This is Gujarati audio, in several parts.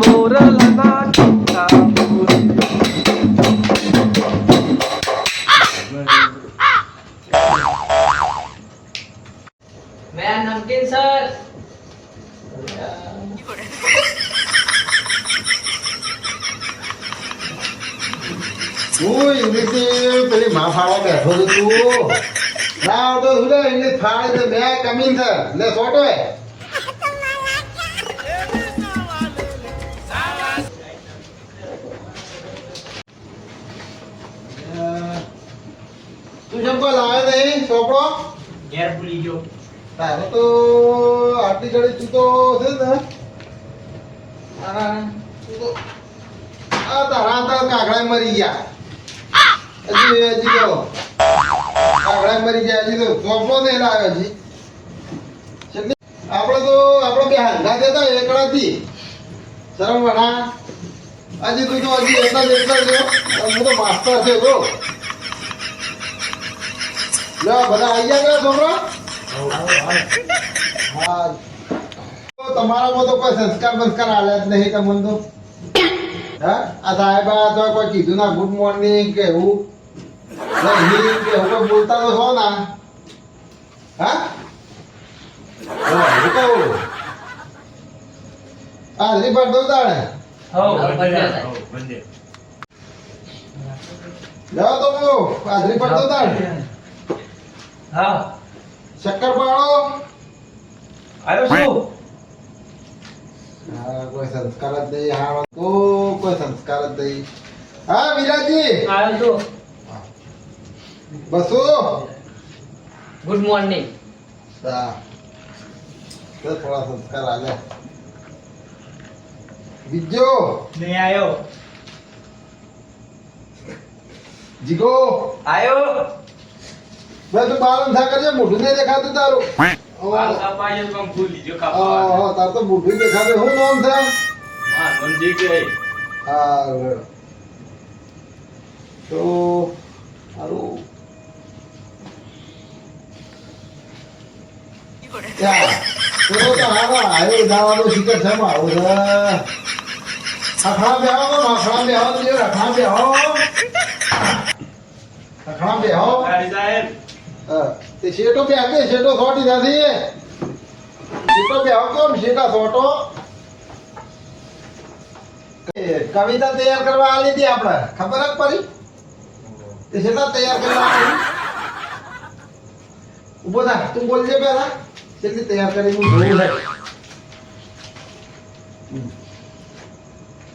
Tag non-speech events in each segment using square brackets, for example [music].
মোরলনা તું જેમ કોઈ લાવે નહીં સોપડો. ઘેર ભૂલી ગયો. તારે તો આટલી ઘડી તું તો છે ને. આ તું તો આ તારા હતા કાગડા મરી ગયા. હજી હજી તો કાગડા મરી ગયા હજી તો ચોપડો નહીં લાવ્યો હજી. આપણે તો આપણે બે હાંગા દેતા એકડાથી. શરમ વણા હજી તું તો હજી એટલા જ એટલા જ હું તો માસ્ટર છે તો લે બધા આવી ગયા છોકરો? હા તો તમારામાં તો કોઈ સંસ્કાર બંસ્કાર આલે જ નહીં તમને તો. હા? આ સાહેબા તો કોઈ કીધું ના ગુડ મોર્નિંગ કે એવું. નહીં કે હું બોલતા તો છો ના. હા? હા, એવું કહું. હા હજી પર દઉં તાણે જાઓ તો બોલો. હાજરી પર દઉં તાણે હા. શક્કર આવ્યો શું હા કોઈ સંસ્કાર જ નહીં હા તો કોઈ સંસ્કાર જ નહીં. હા વિરાજી આવ્યો તો બસો. ગુડ મોર્નિંગ હા. તો થોડા સંસ્કાર આલ્યા બીજો. નહીં આવ્યો જીગો. આવ્યો ભાઈ તું બાર અંધા કરજે મોઢું નહીં દેખાતું તારું. તાર તો દેખાતું. શું નામ. તો સારું આવ્યો છે મારો અખણા બેહો અખણા બેહો તો બેહો. સાહેબ. તે બે કે શેઠો સોટી નથી. શેટો કોમ શેઠા સોટો? કવિતા તૈયાર કરવા આલી હતી આપણે. ખબર જ પડી? તે શેટા તૈયાર કરવા આલી ઊભો થા તું બોલજે પેલા કેટલી તૈયાર કરી હું જોઉં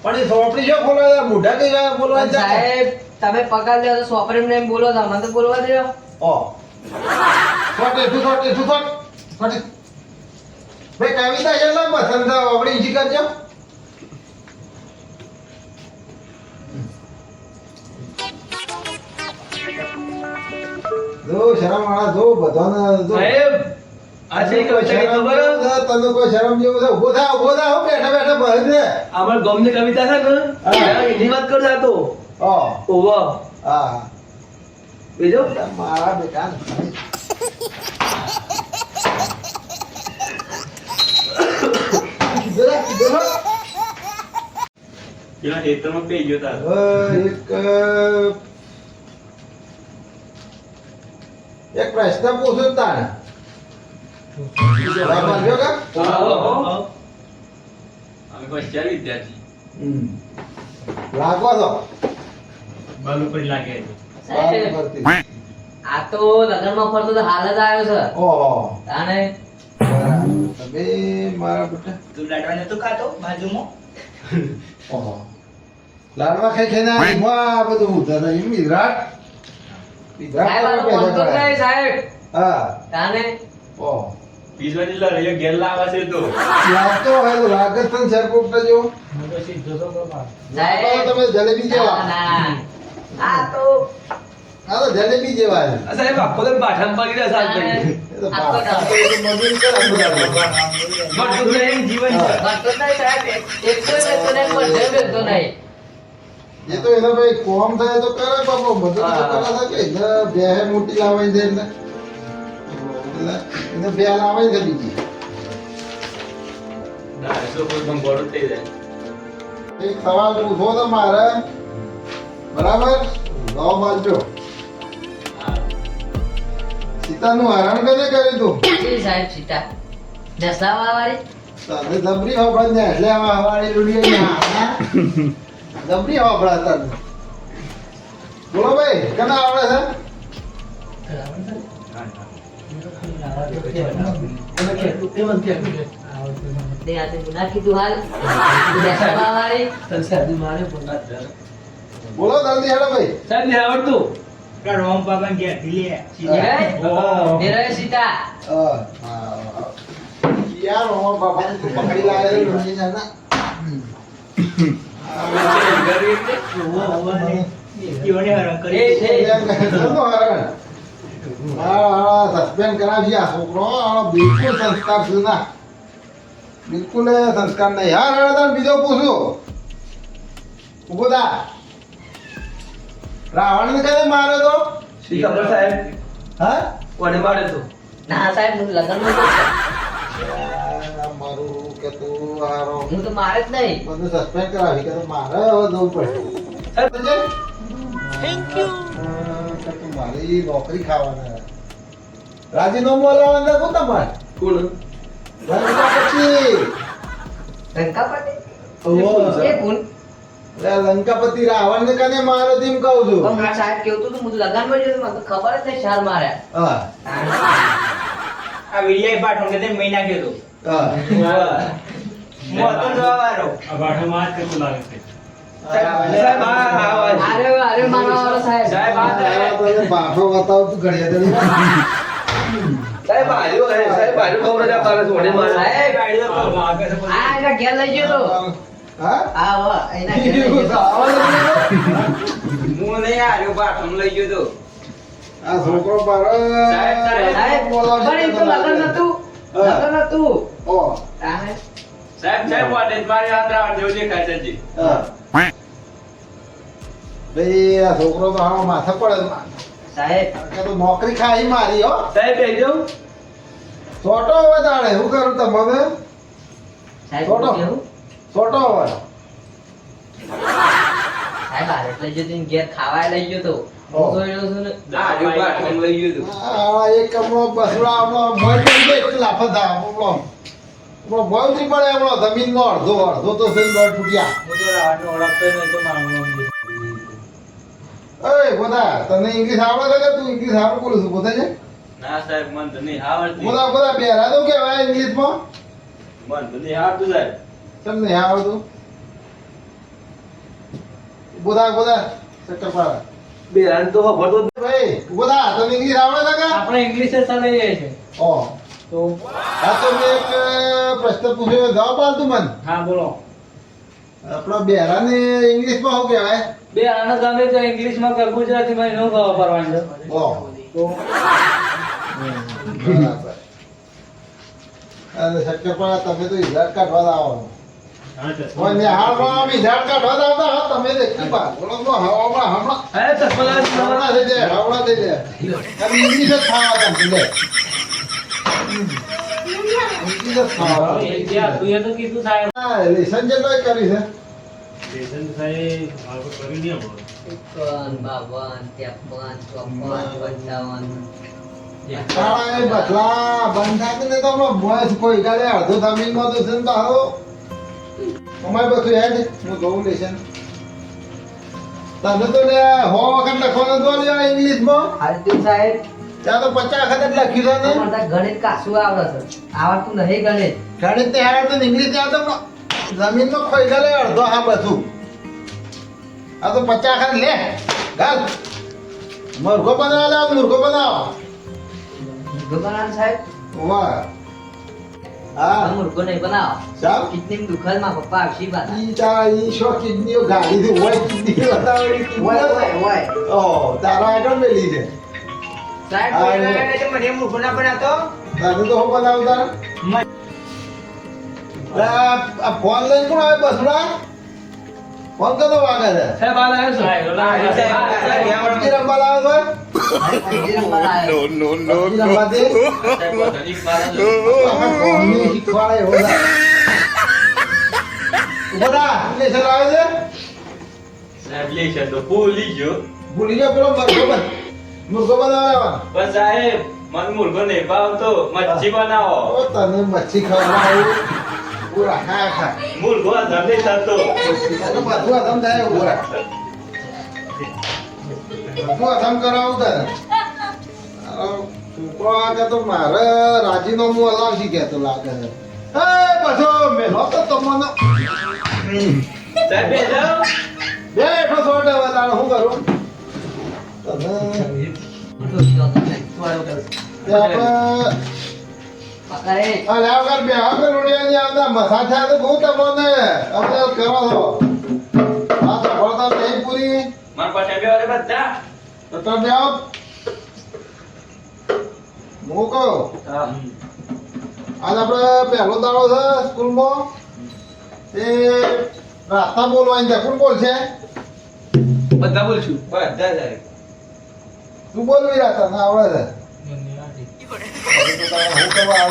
પણ એ સોપડી છે બોલો મોઢા કઈ બોલવા સાહેબ તમે પગાર લ્યો સોપડી ને એમ બોલો તો મને તો બોલવા દો ઓ. ભાઈ કવિતા પસંદ કરજો. જો શરમ વાળા જો બધાને જો. સાહેબ આ છે તને કોઈ કવિતા શરમ ખબર તને કોઈ શરમ જેવું છે? ઊભો થા ઊભો થા બેઠા બેઠા બસ છે. અમાર ગામની કવિતા છે ને? એની વાત કરતા તો. ઓવા હા. બીજો? મારા બેટા પેલા ખેતરમાં પે ગયો હવે એક એક પ્રશ્ન પૂછું તારે. જવાબ આપ્યો કા? અમે કોઈ ચાર વિદ્યાર્થી હમ. લાગો છો બાલુ ઉપર લાગે બરાબર. આ તો લગ્નમાં ફરતો તો હાલ જ આવ્યો છે. ઓહો. તાણે તમે મારા બેટા. તું લાડવા નતો ખાતો બાજુમાં? ઓહો. લાડવા ખાઈ ખાઈને આ એમાં બધું ઉધર એમ વિરાટ. વિરાટ તો તમે બોલતો જ પહેલા નહીં સાહેબ. હા. તાણે ઓહો. પીસવાની લડાઈઓ ઘેર લાવે છે તો. લાગતો હોય જ ને શેરપોપટા તમે જલેબી જેવા ના. આ તો આ તો જલેબી જેવા છે. સાહેબ આખો તો બાઠામાં પડી રહ્યા સાહેબ એ તો આ તો બાપ, આ તો એ તો મજૂરી કરે બધા. બધું તો જીવન છે. ભણતો નહીં સાહેબ એકસો બેસતો નહીં બધે બેસતો નહીં. એ તો એના ભાઈ કોમ થાય તો કરે બાપો બધું તો કરે છે કે બે મોટી લાવાઈ દે એટલે એટલે એને બે લાવાઈ દે બીજી. થઈ જાય એક સવાલ પૂછો તો મારે. બરાબર? જવાબ આપજો સીતાનું હરણ કને કર્યું તું? સાહેબ સીતા. દસલા વાળી તને જબરી હોબળ ને એટલે આવા. હવાળી રૂડી જબરી હોબળા તને બોલો ભાઈ કને આવડે તે કીધું હાલ. છે બોલો જલ્દી હેડો ભાઈ. સાહેબ ને આવડતું? રોમ બાબા ઘેરથી લે એ રહે સીતા. યાર ઓમ તું પકડી લાવે રોજી ના. બિલકુલ સંસ્કાર છે બિલકુલ સંસ્કાર નહીં. હા બીજો પૂછું. ઊભો રાવણ કદે માર્યો તો? શી ખબર સાહેબ. હા? કોને માર્યો તો? ના સાહેબ હું લગનમાં મારું કે તું હારો. હું તો મારે જ નહીં. બધું સસ્પેન્ડ કરાવી કે મારે હવે જવું પડશે થેન્ક યુ મારી નોકરી ખાવાના. રાજીનામું બોલાવવાના કોણ તમારે? કોણ? લંકા પછી લંકાપતિ ઓહો. એ કોણ એટલે લંકાપતિ રાવણ ને કને મારો તેમ કહું છું? પણ સાહેબ કેવું હતું હું લગનમાં જોયું મને ખબર જ નહીં શાલ માર્યા હા. આ વિડિયો પાઠો કે તે મહિના ગયો હા તો. હું. હતો જવા વાળો સાહેબ આ આવાજ. અરે અરે મારા વાળો સાહેબ. સાહેબ આ આ તને બાફો બતાવતું ઘડિયાળ સાહેબ આર્યો હે સાહેબ આર્યો ખબર જ આપવાના છે મને મારે? સાહેબ ગાડી તો આ ઘેર લઈ ગયો તો. છોકરો પારો સાહેબ, સાહેબ, સાહેબ તો લગન નતું? હા. લગન નતું? ઓ. તાને સાહેબ સાહેબ વાટે જ મારી હાથ રાવણ જેવું દેખાય છે જી ભાઈ આ છોકરો તો હાવ માથે પડે સાહેબ. કે તો નોકરી ખાઈ મારી હો. સાહેબ બેસી જાઉં છોટો હવે તાણે શું કરું તમને સાહેબ છોટો. હું હોય. સાહેબ આ એટલે જો તીન ઘેર ખાવા લઈ ગયો તો. હું જોઈ રહ્યો છું ને. આર્યો પાઠો લઈ ગયું તું આ એક હમણો બસડા હમણો મોય પડી જાય એટલે લાફા થાય હમણો હમણો મોય ઉતરી પડે હમણો જમીનમાં અડધો અડધો તો થઈને દોઢ ફૂટ્યા. હું તો રાવણને ઓળખતો નહીં તો મારવાનો ઓય બોધા તને ઇંગ્લિશ આવડે છે તું ઇંગ્લિશ સારું બોલું છું? બોધા છે? ના સાહેબ મન તો નહીં આવડતી. બોધા બોધા બેરા તો કહેવાય ઇંગ્લિશમાં મન તો નહીં આવડતું સાહેબ. કેમ નહીં આવડતું બોધા બોધા ચક્કર પાડા બેરાન તો ખબર તો ભાઈ બોધા તને ઇંગ્લિશ આવડે છે કે? આપણે ઇંગ્લિશ જ ચાલે છે. ઓ. તો હા તો મેં એક પ્રશ્ન પૂછ્યો જવાબ આલ તું મને. હા બોલો. આપણો બેરાને ઇંગ્લિશમાં શું કહેવાય? બે આના ગમે તો ઇંગ્લિશમાં કે ગુજરાતીમાં નો ખબર પડવાનું છે. ઓ. તો બરાબર. અને શક્કરપારા તમે તો હિસાબ કાઢવા જ આવો ઓય નિહાળમાં આમ હિસાબ કાઢવા આવતા હો તમે દેખી પા બોલો તો હવામાં હમણાં. અરે ચશ્મા લાવ હમણાં થઈ જાય હમણાં થઈ અને ઇંગ્લિશ જ ખાવા તમે લે ઇંગ્લિશ જ ખાવા એ ત્યાં તું એ તો કીધું સાહેબ હા લેસન જેટલો કરી છે એકાવન, બાવન, ત્રેપન, ચોપન, પંચાવન. બદલા બંધ ને તો હમણાં કોઈ ગાડે અડધો જમીનમાં તો છે ને તો હારો અમારે બધું હેડ હું જોઉં લેશન તને તો લે હો વખત લખવાનું તો લે ઇંગ્લિશમાં. હાર્દિક સાહેબ. ત્યાં તો પચાસ વખત જ લખ્યું છે ને. ગણિત કાસું આવડે છે. આવડતું નહીં ગણિત. ગણિત ને હેડ તો ઇંગ્લિશ ત્યાં તો જમીનમાં ખોઈ ગયેલો અડધો હા બધું. આ તો પચાસ વખત લે. ગાલ. મુર્ગો બનાવ લે મૂર્ખો બનાવ. ગોપાલાલ સાહેબ. વાહ. મુર્ગો બનાવો. ચાલ કિડની દુખાયમાં પપ્પા આવશી પાછા. ઈ તારા ઈ શો કિડનીઓ ગાડી થી હોય કિડની બતાવેલી ઓય, ઓય, ઓય. ઓહ તારા આગળ મેલી છે સાહેબ કોઈ એ. ના કહે તો મને મૂર્ખો ના બનાવતો. તારે તો હું બનાવતા આ આ ફોન લઈને કોણ આવે? બસડા? ફોન વાગે છે. સાહેબ આ લાવ્યો છું? ના. ભૂલી ગયો પેલો મુર્ગો બનાવવા પણ સાહેબ મને મુર્ગો નહીં ભાવતો મચ્છી બનાવો. ઓ તને મચ્છી ખવડાવું છોકરો તો મારે રાજીનામું હલાવશી કહેતો લાગે છે. એ બસો મેલો તો તમને. સાહેબ બેઠો છો હવે તારે શું કરું? આપણે અલે વગર બે વગર ઉડિયાની આવતા મસા થયા તો બહુ તમને અમને કરો છો આ તો ભરતા નહીં પૂરી. મારા પાસે બે વારે બધા તો તમે આવો. મૂકો આજ આપણે પહેલો દાડો છે સ્કૂલમાં. તે રાસ્તા બોલવાની છે. કોણ બોલશે? બધા બોલશું. બધા તું બોલવી રાસ્તા ના આવડે છે. [laughs] હું કરવા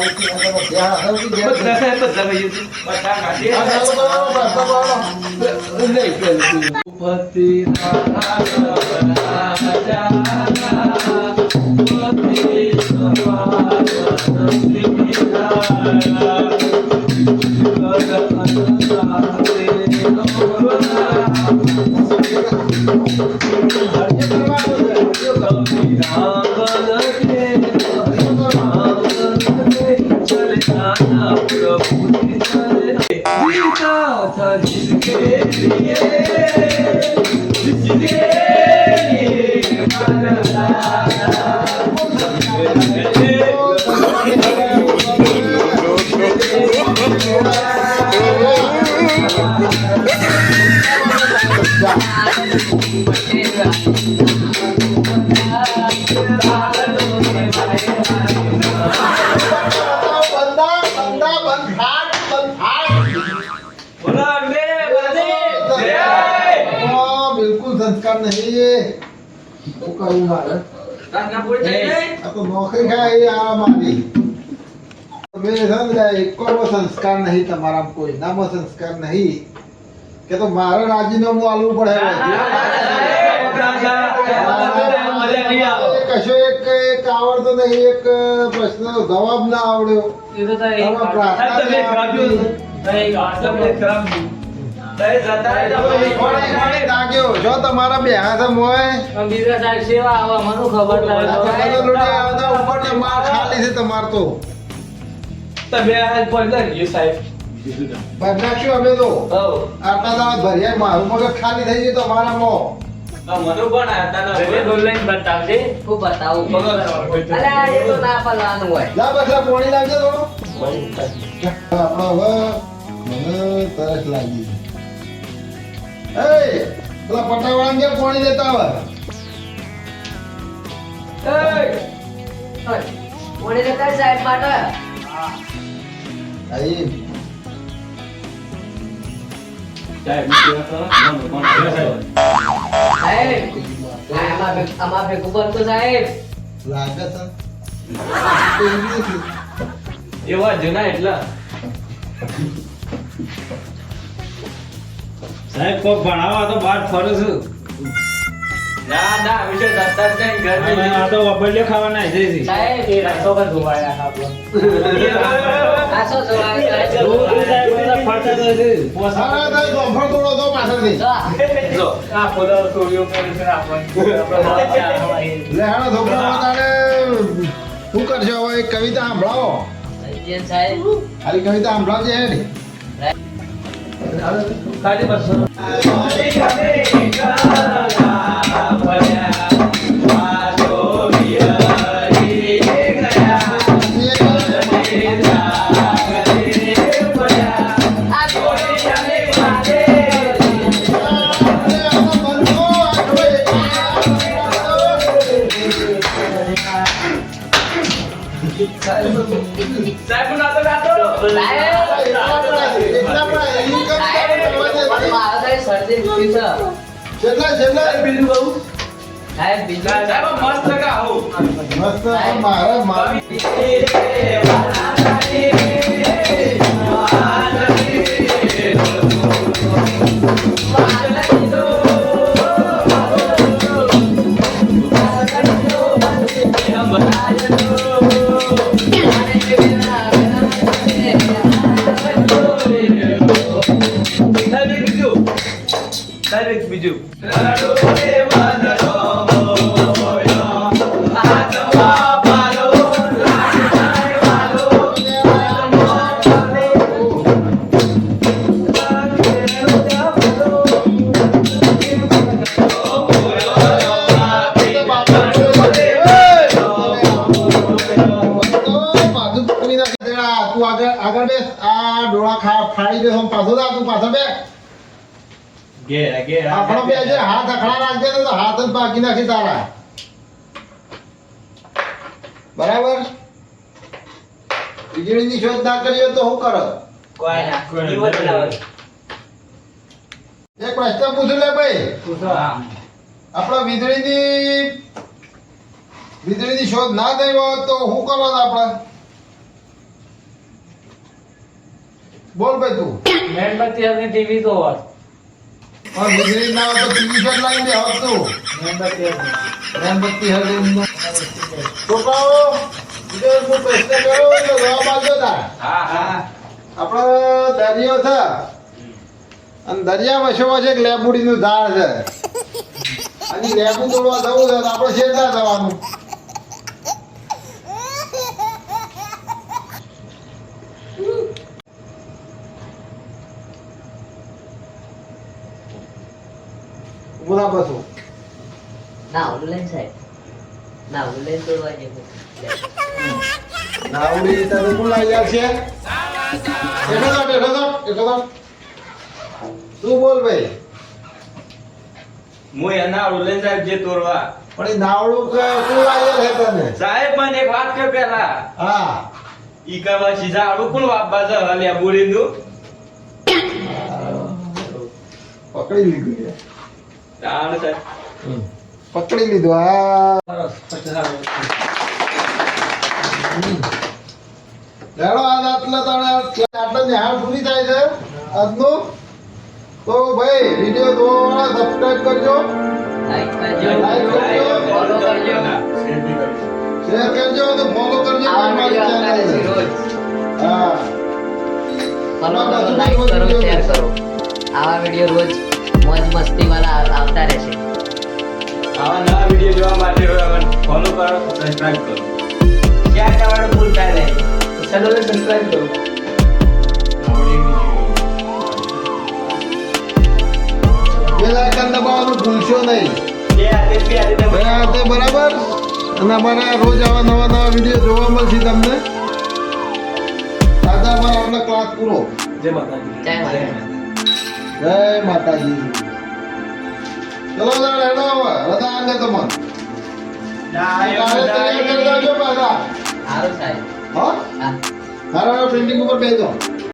રાતના પૂરી થઈ ગઈ આ તો નોકરી ખાય આ મારી તમે છે ને સંસ્કાર નહીં તમારામાં કોઈ નામાં સંસ્કાર નહીં કે તો મારે રાજીનામું આલવું પડે કશો એક એક આવડતો નહીં એક પ્રશ્નનો જવાબ ના આવડ્યો એ તો તારે એક આમાં પ્રાર્થના જો તમારા બે હાથ મોય બીજા સાહેબ સેવા આવા મને ખબર ના આ તો હોય. બધો લૂંટી આવતા ઉપર ને માર ખાલી છે તમાર તો. તમે આ પડતા ગયો સાહેબ. ભરી અમે તો હો આટલા દાડા ભર્યા મારું મગજ ખાલી થઈ ગયું તમારામાં. મનુ પણ આતા તબિયત ઓનલાઈન બતાવજે. હું બતાવું? અલ્યા એ તો ના પલાનું હોય. જા બસ આ પોણી લાવજે થોડો. આપણો હવે મને તરસ લાગી એ પેલા પટાવાળા કે પાણી દેતા હવે કોણે જતા સાઈડ માટે? સાહેબ, સાહેબ? સાહેબ આમાં ભેગું બનતું સાહેબ. લાગે છે. એવા જના એટલા. સાહેબ કોક ભણાવવા તો બહાર ફરું છું. ના ના વિશે જતા જ ઘર અને આ તો વપરલ્યો ખાવા નાઈ જાય સાહેબ એ રસ્તો પર ધોવાયા આપણો. સાહેબ? સાહેબ છે. ગોંફળ તોડો તો પાછળથી. જો. આ. છે આપણે. છે. તારે શું કરશો હવે એક કવિતા સાંભળાવો સાહેબ. ખાલી કવિતા સાંભળાવજે હેડ. ખાલી બસો સાહેબ મારે મારે આ ખા ફાડી દે પાછો જા તું પાછો બે. ઘેરા ઘેરા આપણો બે જે હાથ અખડા રાખજે ને તો હાથ જ બાકી નાખી તારા. બરાબર? વીજળીની શોધ ના કરીએ તો શું કરો? કોઈ ના. એક પ્રશ્ન પૂછું લે ભાઈ. પૂછો. આપણે વીજળીની વીજળીની શોધ ના થઈ હોત તો શું કરો આપણે? બોલ ભાઈ તું. મીણબત્તી હતી ટીવી તો હોત. પણ વીજળી ના હોય તો ટીવી પર લાવી દે હોત તું. મીણબત્તી હતી મોમબત્તી હતી છોકરાઓ બીજો હું પ્રશ્ન કર્યો એટલે જવાબ આપજો તાર. હા હા. આપણો દરિયો છે. અને દરિયા વચ્ચોવચ એક લેબુડીનું ઝાડ છે. અને લેબુ તોડવા જવું છે તો આપણે શેરતા જવાનું. બોલા બસો ના ઓલું લઈને સાહેબ ના ઓલું લઈને તોડવા જેવું. નાવડી તને કોણ લાવી છે? એઠો તો એઠો તો એઠો તો. તું બોલ ભાઈ? હું એના ઉલ્લેન સાહેબ જે તોરવા પણ એ નાવડું કે કોણ લાવી છે તને? સાહેબ મને એક વાત કે પેલા હા. ઈ કરવા સીધા આડું કોણ વાપવા છે હલ્યા બોલીનું પકડી લીધું પકડી લીધો હા લેડો આજ આટલા તાણે આટલા નિહાળ પૂરી થાય છે આજનું તો ભાઈ વીડિયો જોવા સબસ્ક્રાઇબ કરજો લાઈક કરજો લાઈક કરજો. ફોલો કરજો શેર કરજો અને ફોલો કરજો આવા મારી વીડિયો આવતા રહેશે ચેનલને. રોજ હા ફોલો કરો લાઈક કરો શેર કરો આવા વીડિયો રોજ મોજ મસ્તી વાળા આવતા રહેશે આવા નવા વીડિયો જોવા માટે ફોલો કરો સબસ્ક્રાઇબ કરો. શેર કરવાનું ભૂલતા નહીં. ચેનલને સબસ્ક્રાઇબ કરો. આઇકન દબાવવાનું ભૂલશો નહીં. તે બરાબર? અને અમારા રોજ આવા નવા નવા વીડિયો જોવા મળશે તમને. દાદા અમારા આપણા ક્લાસ પૂરો. જય માતાજી. જય માતાજી. જય માતાજી. ચલો તારે હેડો રજા આંગે તો મન કાલે તૈયાર કરી દેજો પાછા. સારું સાહેબ. હા? ઉપર બેસો